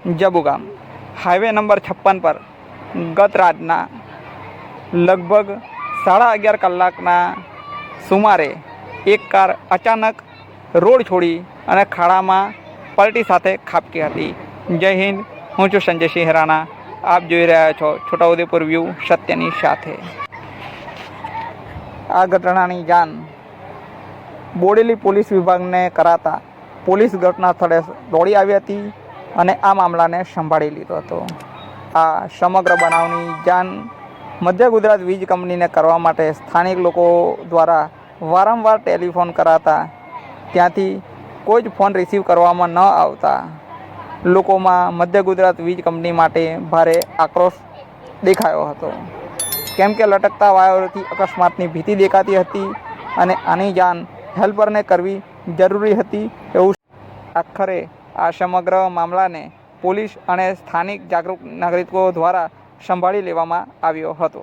જબુ ગામ highway number છપ્પન પર ગત રાતના લગભગ સાડા અગિયાર કલાકના સુમારે એક કાર અચાનક રોડ છોડી અને ખાડામાં પલટી સાથે ખાબકી હતી. જય હિન્દ, હું છું સંજય સિંહ રાણા આપ જોઈ રહ્યા છો છોટાઉદેપુર વ્યૂ સત્યની સાથે. આ ઘટનાની જાણ બોડેલી પોલીસ વિભાગને કરાતા પોલીસ ઘટના સ્થળે દોડી આવી હતી. અને આ મામલાને સંભાળી લીધો હતો. આ સમગ્ર બનાવની જાણ મધ્ય ગુજરાત વીજ કંપનીને કરવા માટે સ્થાનિક લોકો દ્વારા વારંવાર ટેલિફોન કરાતા, ત્યાંથી કોઈ જ ફોન રિસીવ કરવામાં ન આવતા લોકોમાં મધ્ય ગુજરાત વીજ કંપની માટે ભારે આક્રોશ દેખાયો હતો. કેમ કે લટકતા વાયરોથી અકસ્માતની ભીતિ દેખાતી હતી અને આની જાણ હેલ્પરને કરવી જરૂરી હતી એવું આખરે આ સમગ્ર મામલાને પોલીસ અને સ્થાનિક જાગૃત નાગરિકો દ્વારા સંભાળી લેવામાં આવ્યો હતો.